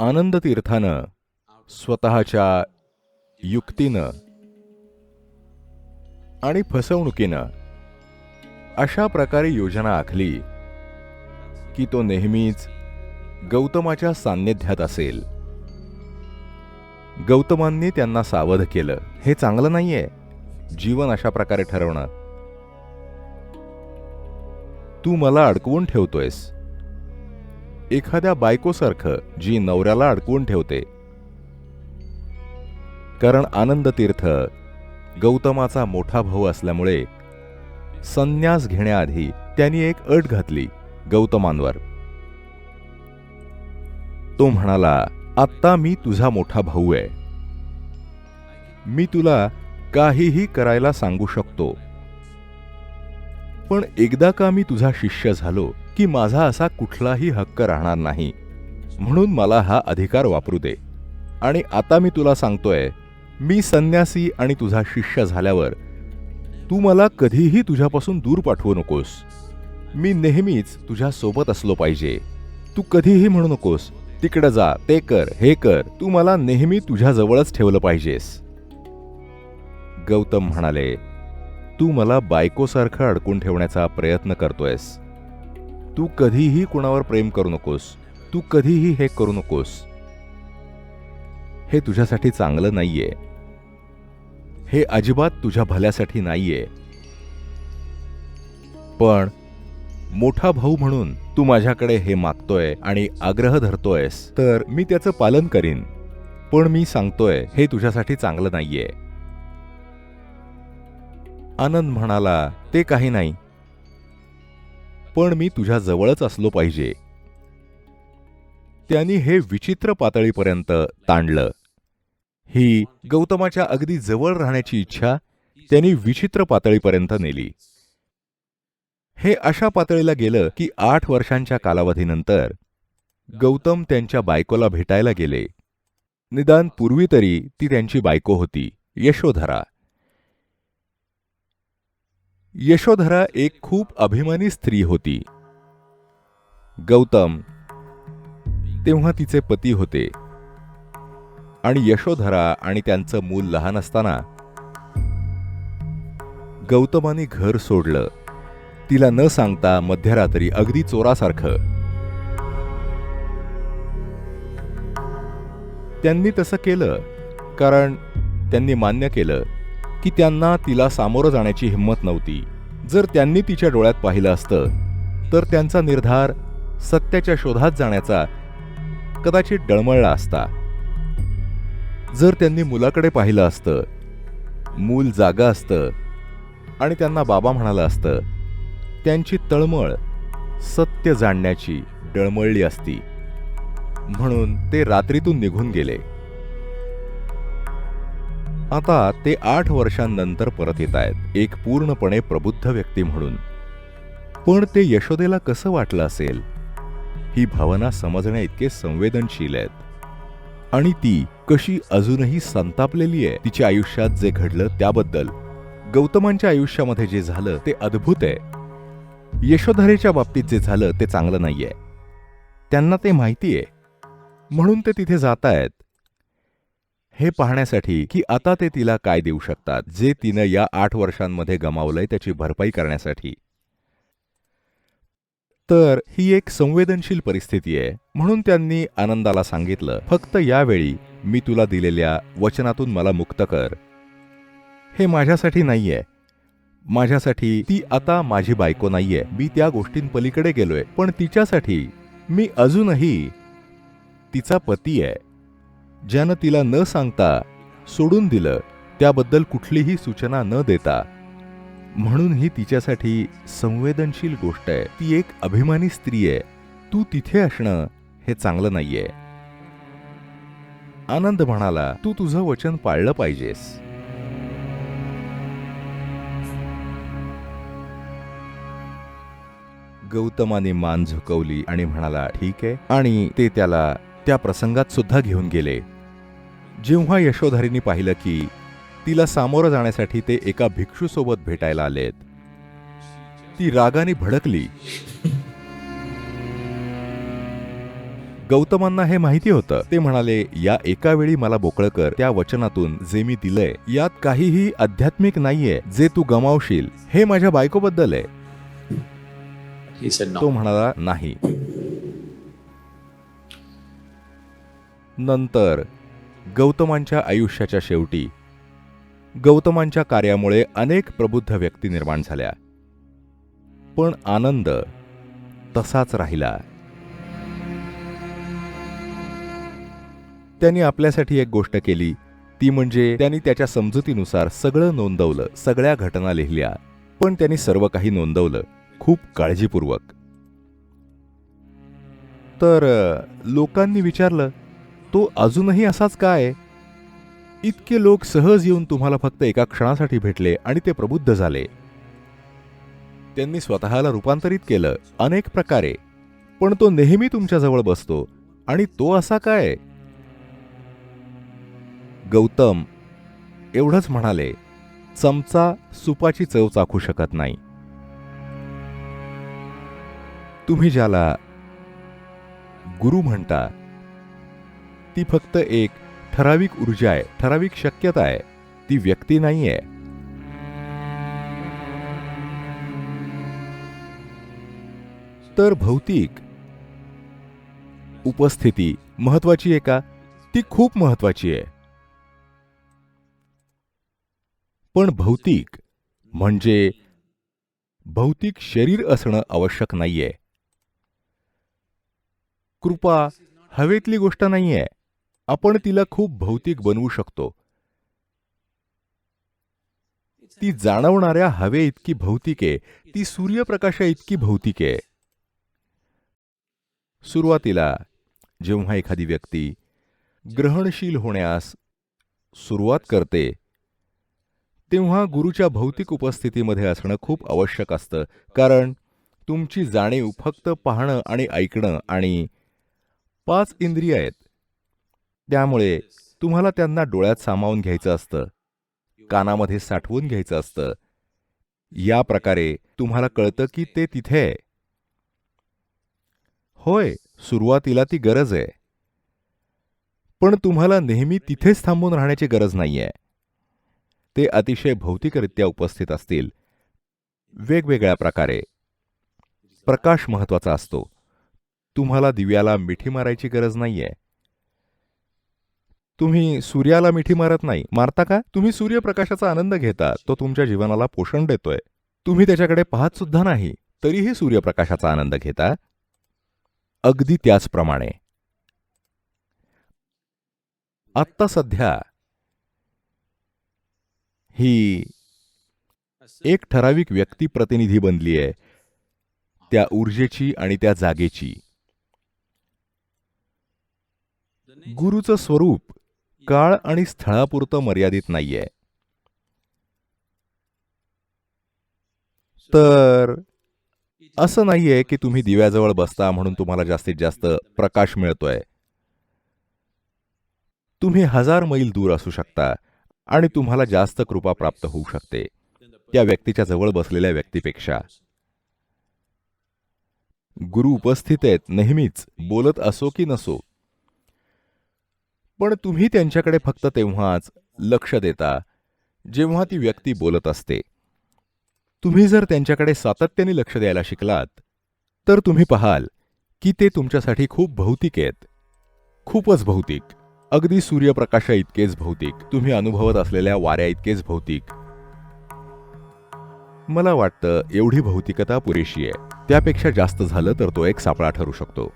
आनंद तीर्थानं स्वतःच्या युक्तीनं आणि फसवणुकीनं अशा प्रकारे योजना आखली की तो नेहमीच गौतमाच्या सान्निध्यात असेल. गौतमांनी त्यांना सावध केलं. हे चांगलं नाहीये. जीवन अशा प्रकारे ठरवणं. तू मला अडकवून ठेवतोयस. एखाद्या बायकोसारखं जी नवऱ्याला अडकवून ठेवते. कारण आनंद तीर्थ गौतमाचा मोठा भाऊ असल्यामुळे संन्यास घेण्याआधी त्यांनी एक अट घातली गौतमांवर. तो म्हणाला आत्ता मी तुझा मोठा भाऊ आहे. मी तुला काहीही करायला सांगू शकतो. पण एकदा का मी तुझा शिष्य झालो की माझा असा कुठलाही हक्क राहणार नाही. म्हणून मला हा अधिकार वापरू दे. आणि आता मी तुला सांगतोय मी संन्यासी आणि तुझा शिष्य झाल्यावर तू मला कधीही तुझ्यापासून दूर पाठवू नकोस. मी नेहमीच तुझ्या सोबत असलो पाहिजे. तू कधीही म्हणू नकोस तिकडं जा ते कर हे कर तू मला नेहमी तुझ्याजवळच ठेवलं पाहिजेस. गौतम म्हणाले तू मला बायकोसारखं अडकून ठेवण्याचा प्रयत्न करतोयस. तू कधीही कुणावर प्रेम करू नकोस. तू कधीही हे करू नकोस. हे तुझ्यासाठी चांगलं नाहीये. हे अजिबात तुझ्या भल्यासाठी नाहीये. पण मोठा भाऊ म्हणून तू माझ्याकडे हे मागतोय आणि आग्रह धरतोयस तर मी त्याचं पालन करीन. पण मी सांगतोय हे तुझ्यासाठी चांगलं नाहीये. आनंद म्हणाला ते काही नाही. पण मी तुझ्या जवळच असलो पाहिजे. त्यांनी हे विचित्र पातळीपर्यंत ताणलं. ही गौतमाच्या अगदी जवळ राहण्याची इच्छा त्यांनी विचित्र पातळीपर्यंत नेली. हे अशा पातळीला गेलं की आठ वर्षांच्या कालावधीनंतर गौतम त्यांच्या बायकोला भेटायला गेले. निदान पूर्वी तरी ती त्यांची बायको होती यशोधरा. यशोधरा एक खूप अभिमानी स्त्री होती. गौतम तेव्हा तिचे पती होते. आणि यशोधरा आणि त्यांचं मूल लहान असताना गौतमाने घर सोडलं. तिला न सांगता मध्यरात्री अगदी चोरासारखं. त्यांनी तसं केलं कारण त्यांनी मान्य केलं. की त्यांना तिला सामोरं जाण्याची हिंमत नव्हती. जर त्यांनी तिच्या डोळ्यात पाहिलं असतं तर त्यांचा निर्धार सत्याच्या शोधात जाण्याचा कदाचित डळमळला असता. जर त्यांनी मुलाकडे पाहिलं असतं मूल जागा असतं आणि त्यांना बाबा म्हणालं असतं त्यांची तळमळ सत्य जाणण्याची डळमळली असती. म्हणून ते रात्रीतून निघून गेले. आता ते आठ वर्षांनंतर परत येत आहेत. एक पूर्णपणे प्रबुद्ध व्यक्ती म्हणून. पण ते यशोदेला कसं वाटलं असेल? ही भावना समजण्या इतके संवेदनशील आहेत. आणि ती कशी अजूनही संतापलेली आहे तिच्या आयुष्यात जे घडलं त्याबद्दल. गौतमांच्या आयुष्यामध्ये जे झालं ते अद्भुत आहे. यशोधरेच्या बाबतीत जे झालं ते चांगलं नाहीये. त्यांना ते माहिती आहे म्हणून ते तिथे जात आहेत हे पाहण्यासाठी की आता ते तिला काय देऊ शकतात जे तिनं या आठ वर्षांमध्ये गमावलंय त्याची भरपाई करण्यासाठी. तर ही एक संवेदनशील परिस्थिती आहे म्हणून त्यांनी आनंदाला सांगितलं फक्त यावेळी मी तुला दिलेल्या वचनातून मला मुक्त कर. हे माझ्यासाठी नाहीये. माझ्यासाठी ती आता माझी बायको नाहीये. मी त्या गोष्टींपलीकडे गेलोय. पण तिच्यासाठी मी अजूनही तिचा पती आहे. ज्यानं तिला न सांगता सोडून दिलं त्याबद्दल कुठलीही सूचना न देता. म्हणून ही तिच्यासाठी संवेदनशील गोष्ट आहे. ती एक अभिमानी स्त्री आहे. तू तिथे असणं हे चांगलं नाहीये. आनंद म्हणाला तू तुझं वचन पाळलं पाहिजेस. गौतमाने मान झुकवली आणि म्हणाला ठीक आहे. आणि ते त्याला त्या प्रसंगात सुद्धा घेऊन गेले. जेव्हा यशोधरीने पाहिलं की तिला सामोरं जाण्यासाठी ते एका भिक्षूसोबत भेटायला आलेत ती रागाने भडकली. गौतमांना हे माहिती होतं. ते म्हणाले या एका वेळी मला बोकळ कर त्या वचनातून जे मी दिलंय यात काहीही आध्यात्मिक नाहीये जे तू गमावशील हे माझ्या बायकोबद्दल आहे. तो. म्हणाला नाही. नंतर गौतमांच्या आयुष्याच्या शेवटी गौतमांच्या कार्यामुळे अनेक प्रबुद्ध व्यक्ती निर्माण झाल्या. पण आनंद तसाच राहिला. त्यांनी आपल्यासाठी एक गोष्ट केली. ती म्हणजे त्यांनी त्याच्या समजुतीनुसार सगळं नोंदवलं. सगळ्या घटना लिहिल्या. पण त्यांनी सर्व काही नोंदवलं. खूप काळजीपूर्वक. तर लोकांनी विचारलं तो अजूनही असाच काय इतके लोक सहज येऊन तुम्हाला फक्त एका क्षणासाठी भेटले आणि ते प्रबुद्ध झाले. त्यांनी स्वतःला रूपांतरित केलं अनेक प्रकारे. पण तो नेहमी तुमच्याजवळ बसतो आणि तो असा काय गौतम एवढंच म्हणाले चमचा सुपाची चव चाखू शकत नाही. तुम्ही ज्याला गुरु म्हणता ती फक्त एक ठराविक ऊर्जा आहे ठराविक शक्यता आहे. ती व्यक्ती नाहीये. तर भौतिक उपस्थिती महत्वाची आहे का? ती खूप महत्वाची आहे. पण भौतिक म्हणजे भौतिक शरीर असणं आवश्यक नाहीये. कृपा हवेतली गोष्ट नाहीये. आपण तिला खूप भौतिक बनवू शकतो. ती जाणवणाऱ्या हवे इतकी भौतिक आहे. ती सूर्यप्रकाशा इतकी भौतिक आहे. सुरुवातीला जेव्हा एखादी व्यक्ती ग्रहणशील होण्यास सुरुवात करते तेव्हा गुरुच्या भौतिक उपस्थितीमध्ये असणं खूप आवश्यक असतं. कारण तुमची जाणीव फक्त पाहणं आणि ऐकणं आणि पाच इंद्रिय आहेत. त्यामुळे तुम्हाला त्यांना डोळ्यात सामावून घ्यायचं असतं कानामध्ये साठवून घ्यायचं असतं. या प्रकारे तुम्हाला कळतं की ते तिथे आहे. होय सुरुवातीला ती गरज आहे. पण तुम्हाला नेहमी तिथेच थांबून राहण्याची गरज नाहीये. ते अतिशय भौतिकरित्या उपस्थित असतील. वेगवेगळ्या प्रकारे. प्रकाश महत्त्वाचा असतो. तुम्हाला दिव्याला मिठी मारायची गरज नाहीये. तुम्ही सूर्याला मिठी मारत नाही. मारता का? तुम्ही सूर्यप्रकाशाचा आनंद घेता. तो तुमच्या जीवनाला पोषण देतोय. तुम्ही त्याच्याकडे पाहत सुद्धा नाही. तरीही सूर्यप्रकाशाचा आनंद घेता. अगदी त्याचप्रमाणे. आत्ता सध्या ही एक ठराविक व्यक्ती प्रतिनिधी बनली आहे. त्या ऊर्जेची आणि त्या जागेची. गुरुचं स्वरूप काळ आणि स्थळापुरतं मर्यादित नाहीये. तर असं नाहीये की तुम्ही दिव्याजवळ बसता म्हणून तुम्हाला जास्तीत जास्त प्रकाश मिळतोय. तुम्ही हजार मैल दूर असू शकता आणि तुम्हाला जास्त कृपा प्राप्त होऊ शकते त्या व्यक्तीच्या जवळ बसलेल्या व्यक्तीपेक्षा. गुरु उपस्थित आहेत नेहमीच बोलत असो की नसो. पण तुम्ही त्यांच्याकडे फक्त तेव्हाच लक्ष देता जेव्हा ती व्यक्ती बोलत असते. तुम्ही जर त्यांच्याकडे सातत्याने लक्ष द्यायला शिकलात तर तुम्ही पाहाल की ते तुमच्यासाठी खूप भौतिक आहेत. खूपच भौतिक. अगदी सूर्यप्रकाशा इतकेच भौतिक. तुम्ही अनुभवत असलेल्या वाऱ्या इतकेच भौतिक. मला वाटतं एवढी भौतिकता पुरेशी आहे. त्यापेक्षा जास्त झालं तर तो एक सापळा ठरू शकतो.